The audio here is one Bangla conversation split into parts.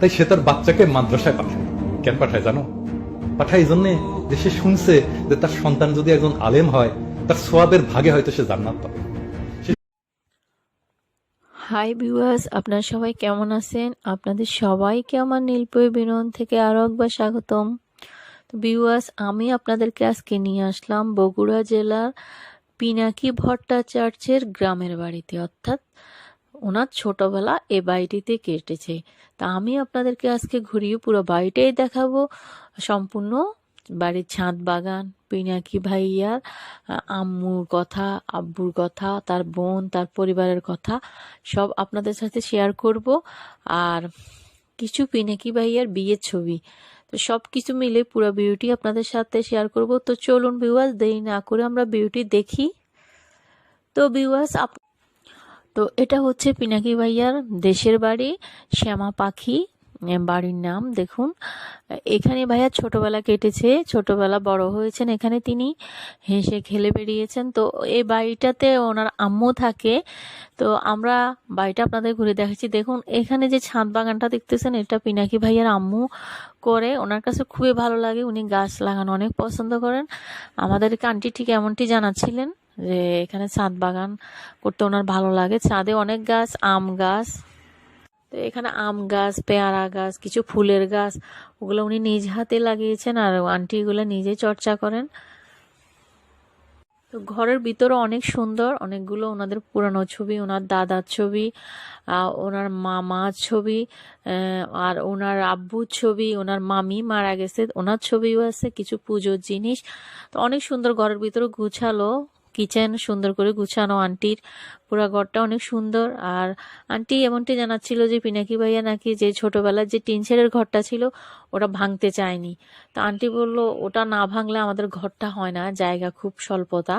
তাই সে তার বাচ্চাকে মাদ্রাসায় পাঠায়। কেন পাঠায় জানো? পাঠায় এই জন্যে যে সে শুনছে যে তার সন্তান যদি একজন আলেম হয়, তার সোয়াবের ভাগে হয়তো সে জান্নাত পাবে। হাই ভিউয়ার্স, আপনারা সবাই কেমন আছেন? আপনাদের সবাইকে আমার নীলপয় বিনোদন থেকে আরও একবার স্বাগতম। তো ভিউয়ার্স, আমি আপনাদেরকে আজকে নিয়ে আসলাম বগুড়া জেলার পিনাকি ভট্টাচার্যের গ্রামের বাড়িতে, অর্থাৎ ওনার ছোটবেলা এ বাড়িটিতে কেটেছে। তা আমি আপনাদেরকে আজকে ঘুরিয়ে পুরো বাড়িটাই দেখাবো। সম্পূর্ণ বাড়ির ছাদ বাগান, পিনাকি ভাইয়ার আম্মুর কথা, আব্বুর কথা, তার বোন, তার পরিবারের কথা, সব আপনাদের সাথে শেয়ার করব। আর কিছু পিনাকি ভাইয়ার বিয়ের ছবি, তো সব কিছু মিলে পুরো বিউটি আপনাদের সাথে শেয়ার করব। তো চলুন ভিউয়ার্স দেরি না করে আমরা বিউটি দেখি। তো ভিউয়ার্স আপ তো এটা হচ্ছে পিনাকি ভাইয়ার দেশের বাড়ি, শ্যামা পাখি বাড়ির নাম, দেখুন। এখানে ভাইয়া ছোটবেলা কেটেছে, ছোটবেলা বড় হয়েছেন, এখানে তিনি হেসে খেলে বেরিয়েছেন। তো এই বাড়িটাতে ওনার আম্মু থাকে, তো আমরা বাড়িটা আপনাদের ঘুরে দেখাচ্ছি। দেখুন, এখানে যে ছাদ বাগানটা দেখতেছেন, এটা পিনাকি ভাইয়ার আম্মু করে। ওনার কাছে খুবই ভালো লাগে, উনি গাছ লাগানো অনেক পছন্দ করেন। আমাদের কান্টি ঠিক এমনটি জানাচ্ছিলেন। যে এখানে ছাদ বাগান করতে ওনার ভালো লাগে। ছাদে অনেক গাছ, আম গাছ, তো এখানে আম গাছ, পেয়ারা গাছ, কিছু ফুলের গাছ, ওগুলো উনি নিজ হাতে লাগিয়েছেন আর আন্টি এগুলো নিজে চর্চা করেন। তো ঘরের ভিতরে অনেক সুন্দর, অনেকগুলো ওনাদের পুরানো ছবি, ওনার দাদার ছবি ওনার মামার ছবি আর ওনার আব্বুর ছবি, ওনার মামি মারা গেছে, ওনার ছবিও আছে, কিছু পুজোর জিনিস। তো অনেক সুন্দর ঘরের ভিতরে গুছালো কিচেন সুন্দর করে গুছানো। আন্টির পুরো ঘরটা অনেক সুন্দর। আর আন্টি এমনটি জানাচ্ছিল যে, পিনাকি ভাইয়া নাকি যে ছোটবেলার যে টিন ঘরটা ছিল, ওটা ভাঙতে চায়নি। তো আন্টি বলল, ওটা না ভাঙলে আমাদের ঘরটা হয় না। জায়গা খুব স্বল্পতা,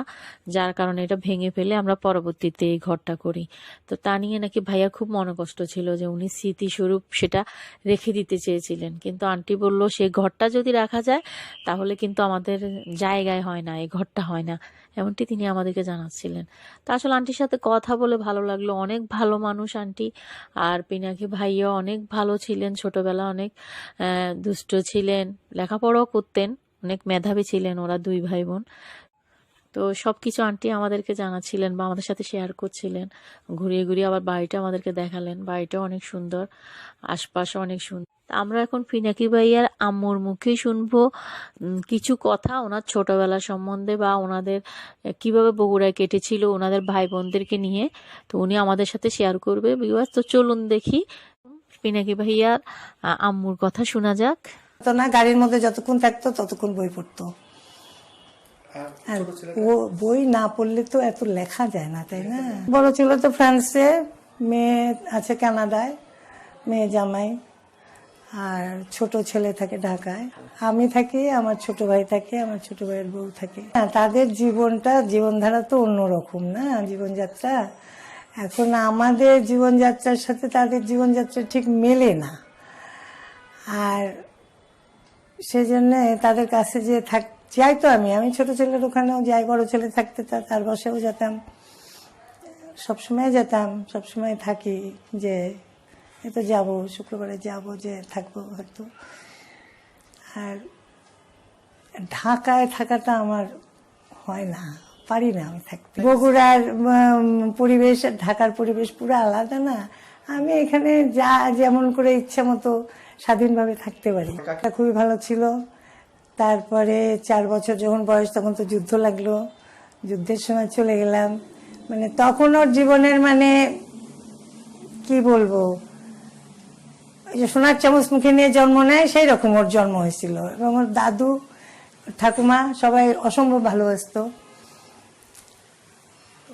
যার কারণে এটা ভেঙে ফেলে আমরা পরবর্তীতে এই ঘরটা করি। তো তা নিয়ে নাকি ভাইয়া খুব মনে কষ্ট ছিল যে, উনি স্মৃতিস্বরূপ সেটা রেখে দিতে চেয়েছিলেন। কিন্তু আন্টি বলল সেই ঘরটা যদি রাখা যায়, তাহলে কিন্তু আমাদের জায়গায় হয় না, এই ঘরটা হয় না। এমনটি তিনি আমাদেরকে জানাচ্ছিলেন। তা আসলে আন্টির সাথে কথা বলে ভালো লাগল। অনেক ভালো মানুষ আন্টি। আর পিনাকি ভাইয়া অনেক ভালো ছিলেন ছোটবেলা অনেক দুষ্ট ছিলেন, লেখাপড়াও করতেন, অনেক মেধাবী ছিলেন ওরা দুই ভাই বোন। তো সব কিছু আন্টি আমাদেরকে জানাচ্ছিলেন বা আমাদের সাথে শেয়ার করছিলেন। ঘুরিয়ে ঘুরিয়ে আবার বাড়িটা আমাদেরকে দেখালেন। বাড়িটা অনেক সুন্দর, আশপাশও অনেক সুন্দর। আমরা এখন পিনাকি ভাইয়ার আম্মুর মুখেই শুনব কিছু কথা ওনার ছোটবেলা সম্বন্ধে বা ওনাদের কীভাবে বগুড়ায় কেটেছিল ওনাদের ভাই বোনদেরকে নিয়ে। তো উনি আমাদের সাথে শেয়ার করবে। বিবাস তো চলুন দেখি পিনাকি ভাইয়ার আম্মুর কথা শোনা যাক। তো না গাড়ির মধ্যে যতক্ষণ থাকতো ততক্ষণ বই পড়তো। বই না পড়লে তো এত লেখা যায় না তাই না? বড় ছিল তো ফ্রান্সে মেয়ে আছে কানাডায় মেয়ে জামাই আর ছোট ছেলে থাকে ঢাকায়। আমি থাকি আমার ছোট ভাই থাকে আমার ছোট ভাইয়ের বউ থাকে। হ্যাঁ, তাদের জীবনটা জীবনধারা তো অন্যরকম না? জীবনযাত্রা। এখন আমাদের জীবনযাত্রার সাথে তাদের জীবনযাত্রা ঠিক মেলে না। আর সেজন্য তাদের কাছে যে থাক যাই তো আমি আমি ছোট ছেলের ওখানেও যাই বড় ছেলে থাকতে তা- তার বাসাও যেতাম। সবসময় যেতাম সবসময় থাকি যে এতো যাব শুক্রবারে যাব যে থাকব হয়তো। আর ঢাকায় থাকাটা আমার হয় না পারি না আমি থাকতে। বগুড়ার পরিবেশ আর ঢাকার পরিবেশ পুরো আলাদা না। আমি এখানে যা যেমন করে ইচ্ছা মতো স্বাধীনভাবে থাকতে পারি। এটা খুবই ভালো ছিল। তারপরে চার বছর যখন বয়স, তখন তো যুদ্ধ লাগল। যুদ্ধের সময় চলে গেলাম। মানে তখন ওর জীবনের মানে কি বলব? যে সোনার চামচ মুখে নিয়ে জন্ম নেয়, সেই রকম ওর জন্ম হয়েছিল। এবং ওর দাদু, ঠাকুমা সবাই অসম্ভব ভালোবাসতো।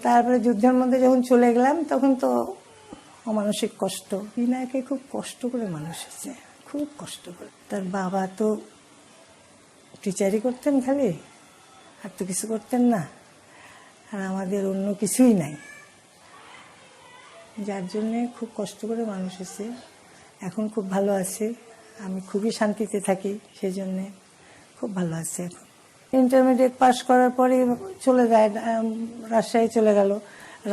তারপরে যুদ্ধের মধ্যে যখন চলে গেলাম, তখন তো অমানসিক কষ্ট। বিনায়কে খুব কষ্ট করে মানুষ হয়েছে। খুব কষ্ট করে। তার বাবা তো টিচারই করতেন খালি, আর তো কিছু করতেন না, আর আমাদের অন্য কিছুই নাই। যার জন্যে খুব কষ্ট করে মানুষ হয়েছে, এখন খুব ভালো আছে, আমি খুবই শান্তিতে থাকি, সেই জন্যে খুব ভালো আছে এখন। ইন্টারমিডিয়েট পাশ করার পরে চলে যায় রাজশাহী চলে গেল।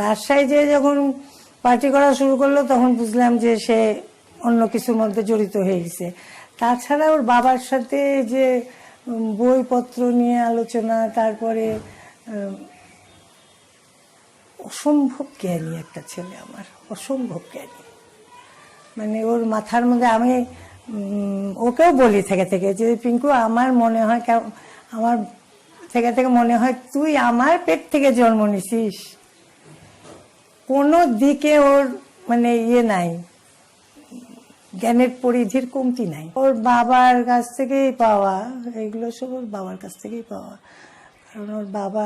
রাজশাহী যে যখন পার্টি করা শুরু করল, তখন বুঝলাম যে সে অন্য কিছুর মধ্যে জড়িত হয়ে গেছে। তাছাড়া ওর বাবার সাথে যে বইপত্র নিয়ে আলোচনা, তারপরে অসম্ভব জ্ঞানী একটা ছেলে আমার, অসম্ভব জ্ঞানী। মানে ওর মাথার মধ্যে আমি ওকেও বলি থেকে থেকে যে, পিঙ্কু, আমার মনে হয় কেম- আমার থেকে থেকে মনে হয় তুই আমার পেট থেকে জন্ম নিছিস। কোনো দিকে ওর মানে ইয়ে নাই। জ্ঞানের পরিধির কমতি নাই। ওর বাবার কাছ থেকেই পাওয়া, এগুলো সব ওর বাবার কাছ থেকেই পাওয়া। কারণ ওর বাবা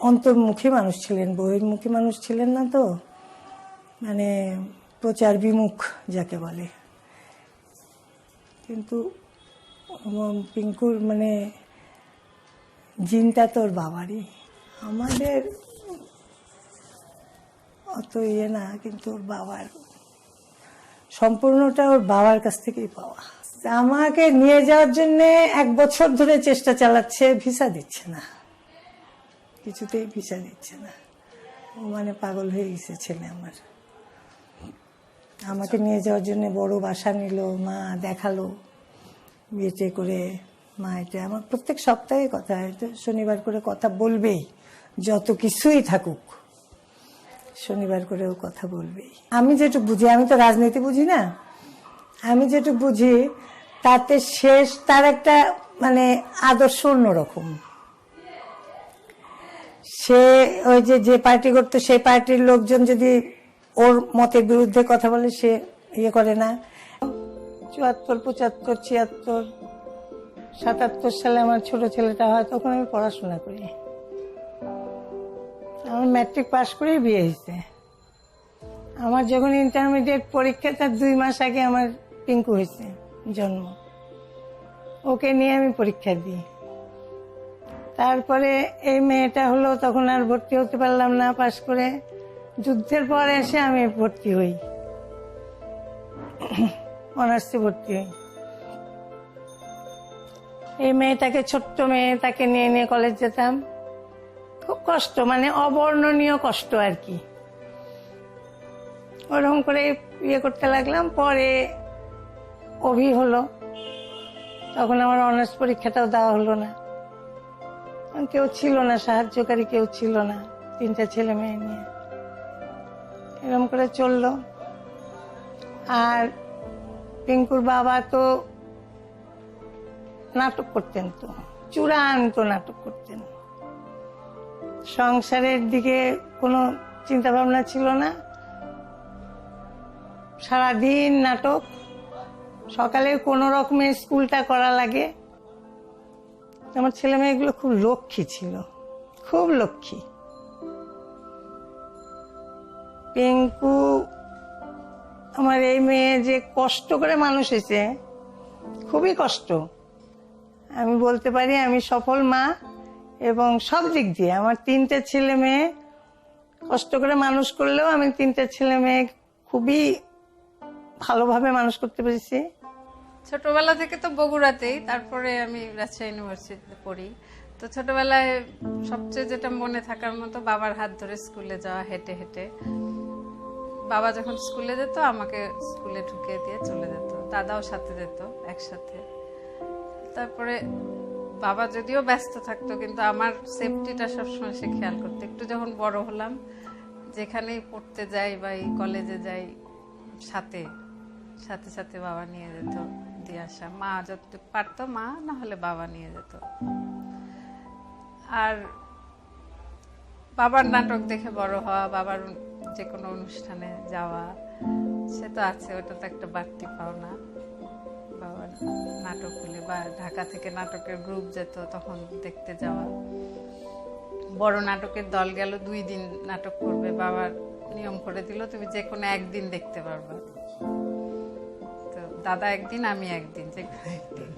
অন্তর্মুখী মানুষ ছিলেন, বহির্মুখী মানুষ ছিলেন না তো। মানে প্রচার বিমুখ, যাকে বলে। কিন্তু পিঙ্কুর মানে জিনটা তোর বাবারই। আমাদের অত ইয়ে না, কিন্তু ওর বাবার সম্পূর্ণটা ওর বাবার কাছ থেকেই পাওয়া। আমাকে নিয়ে যাওয়ার জন্য এক বছর ধরে চেষ্টা চালাচ্ছে, ভিসা দিচ্ছে না। কিছুতেই ভিসা দিচ্ছে না। ও মানে পাগল হয়ে গেছে ছেলে আমার। আমাকে নিয়ে যাওয়ার জন্য বড় বাসা নিল, মা দেখাল, বিয়েতে করে মা এটা আমার প্রত্যেক সপ্তাহে কথা শনিবার করে কথা বলবেই, যত কিছুই থাকুক। শনিবার করেও কথা বলবে। আমি যেটুকু বুঝি, আমি তো রাজনীতি বুঝি না। আমি যেটুকু বুঝি, তাতে শেষ, তার একটা মানে আদর্শ অন্যরকম। সে ওই যে যে পার্টি করতো, সেই পার্টির লোকজন যদি ওর মতের বিরুদ্ধে কথা বলে, সে ইয়ে করে না। চুয়াত্তর, পঁচাত্তর, ছিয়াত্তর, সাতাত্তর সালে আমার ছোট ছেলেটা হয়, তখন আমি পড়াশোনা করি। ম্যাট্রিক পাশ করেই বিয়ে হয়েছে আমার যখন ইন্টারমিডিয়েট পরীক্ষা, তার দুই মাস আগে আমার পিঙ্কু হয়েছে জন্ম। ওকে নিয়ে আমি পরীক্ষা দিই। তারপরে এই মেয়েটা হলো, তখন আর ভর্তি হতে পারলাম না পাশ করে। যুদ্ধের পর এসে আমি ভর্তি হই। অনার্সে ভর্তি হই। এই মেয়েটাকে ছোট্ট মেয়ে, তাকে নিয়ে নিয়ে কলেজ যেতাম। কষ্ট মানে অবর্ণনীয় কষ্ট আর কি। ওরকম করে ইয়ে করতে লাগলাম, পরে অভি হলো। তখন আমার অনার্স পরীক্ষাটাও দেওয়া হলো না। কেউ ছিল না, সাহায্যকারী কেউ ছিল না, তিনটা ছেলে মেয়ে নিয়ে। এরকম করে চলল। আর পিঙ্কুর বাবা তো নাটক করতেন তো, চূড়ান্ত নাটক করতেন। সংসারের দিকে কোনো চিন্তা ভাবনা ছিল না। সারাদিন নাটক, সকালে কোনো রকমে স্কুলটা করা লাগে। আমার ছেলে মেয়েগুলো খুব লক্ষ্মী ছিল, খুব লক্ষ্মী। পিঙ্কু, আমার এই মেয়ে যে কষ্ট করে মানুষ হয়েছে, খুবই কষ্ট। আমি বলতে পারি আমি সফল মা। এবং সব দিক দিয়ে। আমার তিনটে ছেলে মেয়ে, কষ্ট করে মানুষ করলেও আমি তিনটে ছেলে মেয়ে খুবই ভালোভাবে মানুষ করতে পেরেছি। ছোটবেলা থেকে তো বগুড়াতেই, তারপরে আমি রাজশাহী ইউনিভার্সিটিতে পড়ি। তো ছোটবেলায় সবচেয়ে যেটা মনে থাকার মতো বাবার হাত ধরে স্কুলে যাওয়া হেঁটে হেঁটে। বাবা যখন স্কুলে যেত, আমাকে স্কুলে ঢুকিয়ে দিয়ে চলে যেত। দাদাও সাথে যেত, একসাথে। তারপরে বাবা যদিও ব্যস্ত থাকতো, কিন্তু আমার সেফটিটা সবসময় সে খেয়াল করতো। একটু যখন বড় হলাম, যেখানেই পড়তে যাই বা এই কলেজে যাই, সাথে সাথে সাথে বাবা নিয়ে যেত, দিয়ে আসা। মা যত পারতো, মা না হলে বাবা নিয়ে যেত। আর বাবার নাটক দেখে বড় হওয়া, বাবার যে কোনো অনুষ্ঠানে যাওয়া, সে তো আছে, ওটা তো একটা বাড়তি পাওনা। নাটক হলে বা ঢাকা থেকে নাটকের গ্রুপ যেত, তখন দেখতে যাওয়া। বড় নাটকের দল গেল, দুই দিন নাটক করবে বাবার নিয়ম করে দিল, তুমি যে কোনো একদিন দেখতে পারবা। তো দাদা একদিন, আমি একদিন, যে কোনো একদিন।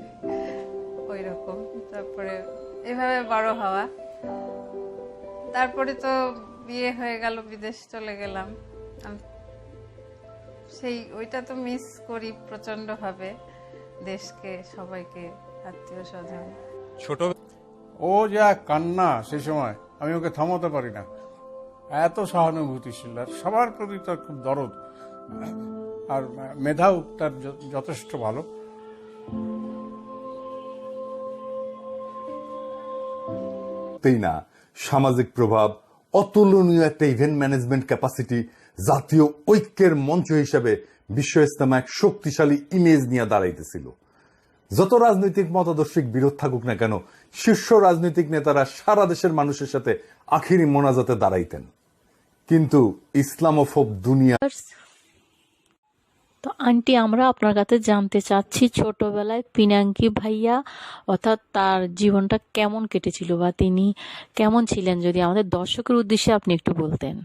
ওই রকম তারপরে এভাবে বড় হওয়া। তারপরে তো বিয়ে হয়ে গেল, বিদেশ চলে গেলাম। সেই, ওইটা তো মিস করি প্রচণ্ড ভাবে। দেশকে সবাইকে আত্মীয় স্বজন। ছোট ও যা কান্না সেই সময় আমি ওকে থামাতে পারি না। এত সহানুভূতিশীল আর সবার প্রতি তার খুব দরদ। আর মেধাও তার যথেষ্ট ভালো। তেই না সামাজিক প্রভাব অতুলনীয় একটা ইভেন্ট ম্যানেজমেন্ট ক্যাপাসিটি জাতীয় ঐক্যের মঞ্চ হিসেবে বিশ্ব ইস্তেমা এক শক্তিশালী ইমেজ নিয়ে দাঁড়াইতেছিল। যত রাজনৈতিক মতাদর্শিক বিরোধ থাকুক না কেন, শীর্ষ রাজনৈতিক নেতারা সারা দেশের মানুষের সাথে আখিরি মোনাজাতে দাঁড়াইতেন। কিন্তু ইসলামোফোব দুনিয়া তো আন্টি, আমরা আপনার কাছে জানতে চাচ্ছি, ছোটবেলায় পিনাঙ্কি ভাইয়া, অর্থাৎ তার জীবনটা কেমন কেটেছিল বা তিনি কেমন ছিলেন? যদি আমাদের দর্শকের উদ্দেশ্যে আপনি একটু বলতেন।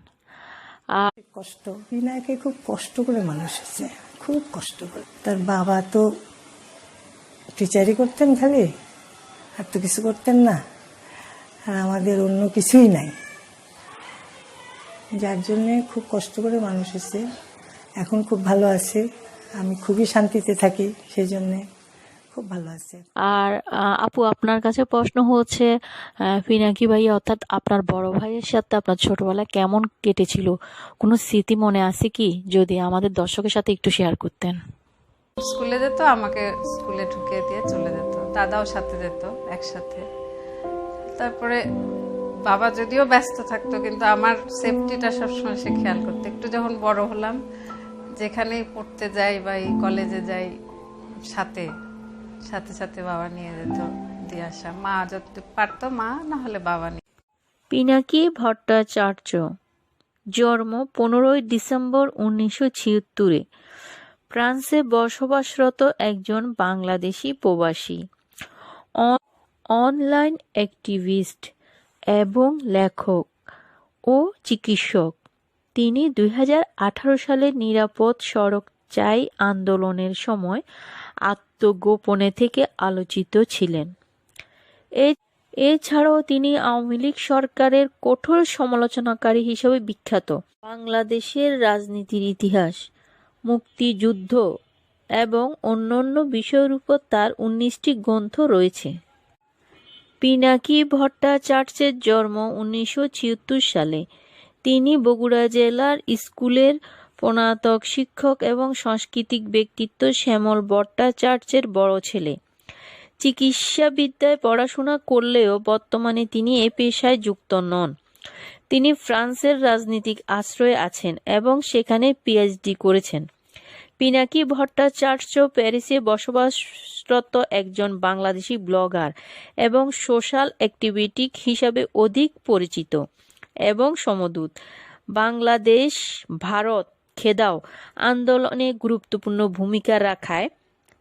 কষ্ট। বিনায়কে খুব কষ্ট করে মানুষ হয়েছে। খুব কষ্ট করে। তার বাবা তো টিচারই করতেন খালি, আর তো কিছু করতেন না। আর আমাদের অন্য কিছুই নাই। যার জন্যে খুব কষ্ট করে মানুষ হয়েছে। এখন খুব ভালো আছে। আমি খুবই শান্তিতে থাকি, সেই জন্যে। খুব ভালো আছে। আর আপু আপনার কাছে প্রশ্ন হচ্ছে পিনাকি ভাইয়া অর্থাৎ আপনার বড় ভাইয়ের সাথে আপনার ছোটবেলা কেমন কেটেছিল? কোনো স্মৃতি মনে আছে কি? যদি আমাদের দর্শকের সাথে একটু শেয়ার করতেন। স্কুলে যেত আমাকে স্কুলে ঢুকিয়ে দিয়ে চলে যেত। দাদাও সাথে যেত একসাথে। তারপরে বাবা যদিও ব্যস্ত থাকতো কিন্তু আমার সেফটিটা সবসময় সে খেয়াল করতো। একটু যখন বড় হলাম যেখানেই পড়তে যাই বা এই কলেজে যাই সাথে সাথে সাথে বাবা নিয়ে যেত, দিয়ে আসা। মা যত পারতো, মা না হলে বাবা নিয়ে। পিনাকি ভট্টাচার্য, জন্ম পনেরোই ডিসেম্বর উনিশশো ছিয়াত্তরে। ফ্রান্সে বসবাসরত একজন বাংলাদেশি প্রবাসী। অন- অনলাইন অ্যাক্টিভিস্ট এবং লেখক ও চিকিৎসক। তিনি দুই হাজার আঠারো সালে নিরাপদ সড়ক চাই আন্দোলনের সময় আত্মগোপনে থেকে আলোচিত ছিলেন। এছাড়াও তিনি আওয়ামী লীগ সরকারের কঠোর সমালোচনাকারী হিসেবে বিখ্যাত। বাংলাদেশের রাজনীতির ইতিহাস, মুক্তিযুদ্ধ এবং অন্যান্য বিষয়ের উপর তার উনিশটি গ্রন্থ রয়েছে। পিনাকি ভট্টাচার্যের জন্ম উনিশশো ছিয়াত্তর সালে। তিনি বগুড়া জেলার স্কুলের পনাতক শিক্ষক এবং সাংস্কৃতিক ব্যক্তিত্ব শ্যামল ভট্টাচার্যের বড় ছেলে। চিকিৎসাবিদ্যায় পড়াশোনা করলেও বর্তমানে তিনি এ পেশায় যুক্ত নন। তিনি ফ্রান্সের রাজনৈতিক আশ্রয়ে আছেন এবং সেখানে পিএইচডি করেছেন। পিনাকি ভট্টাচার্য প্যারিসে বসবাসরত একজন বাংলাদেশি ব্লগার এবং সোশ্যাল অ্যাক্টিভিটিক হিসাবে অধিক পরিচিত এবং সমদূত। বাংলাদেশ, ভারত খেদাও। আন্দোলনে গুরুত্বপূর্ণ ভূমিকা রাখায়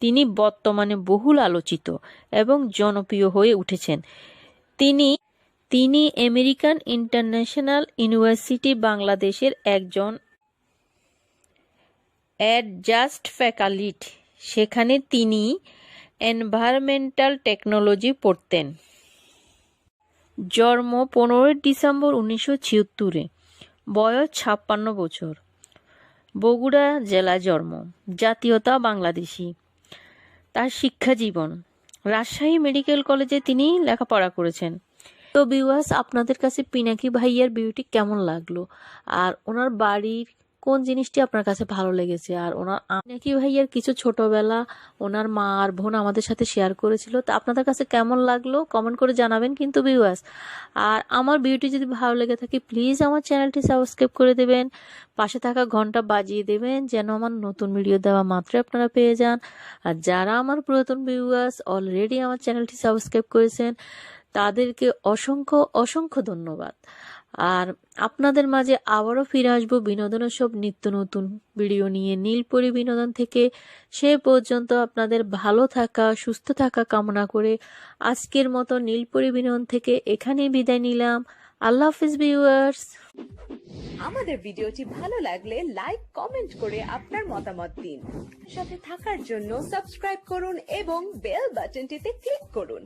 তিনি বর্তমানে বহুল আলোচিত এবং জনপ্রিয় হয়ে উঠেছেন। তিনি তিনি আমেরিকান ইন্টারন্যাশনাল ইউনিভার্সিটি বাংলাদেশের একজন অ্যাডজাস্ট ফ্যাকাল্টিট। সেখানে তিনি এনভায়রনমেন্টাল টেকনোলজি পড়তেন। জন্ম পনেরোই ডিসেম্বর উনিশশো ছিয়াত্তরে বয়স ছাপ্পান্ন বছর। বগুড়া জেলা জন্ম, জাতীয়তা বাংলাদেশি। তার শিক্ষা জীবন। রাজশাহী মেডিকেল কলেজে তিনি লেখাপড়া করেছেন। তো বিওয়াস আপনাদের কাছে পিনাকি ভাইয়ার বিউটি কেমন লাগল? আর ওনার বাড়ির কোন জিনিসটি আপনার কাছে ভালো লেগেছে? আর ওনার পিনাকি ভাইয়ার কিছু ছোটবেলা ওনার মা আর বোন আমাদের সাথে শেয়ার করেছিল। তা আপনাদের কাছে কেমন লাগল? কমেন্ট করে জানাবেন কিন্তু বিওয়াস আর আমার বিউটি যদি ভালো লেগে থাকে প্লিজ আমার চ্যানেলটি সাবস্ক্রাইব করে দেবেন। পাশে থাকা ঘণ্টা বাজিয়ে দেবেন যেন আমার নতুন ভিডিও দেওয়া মাত্রই আপনারা পেয়ে যান। আর যারা আমার পুরাতন ভিউয়ার্স অলরেডি আমার চ্যানেলটি সাবস্ক্রাইব করেছেন, তাদেরকে অসংখ্য অসংখ্য ধন্যবাদ। আর আপনাদের মাঝে আবারও ফিরে আসব বিনোদনের সব নিত্য নতুন। ভিডিও নিয়ে নীলপরি বিনোদন থেকে। সে পর্যন্ত আপনাদের ভালো থাকা, সুস্থ থাকা কামনা করে আজকের মতো নীলপরি বিনোদন থেকে এখানেই বিদায় নিলাম। আল্লাহ হাফিজ ভিউয়ার্স। আমাদের ভিডিওটি ভালো লাগলে লাইক, কমেন্ট করে আপনার মতামত দিন। সাথে থাকার জন্য সাবস্ক্রাইব করুন এবং বেল বাটনটিতে ক্লিক করুন।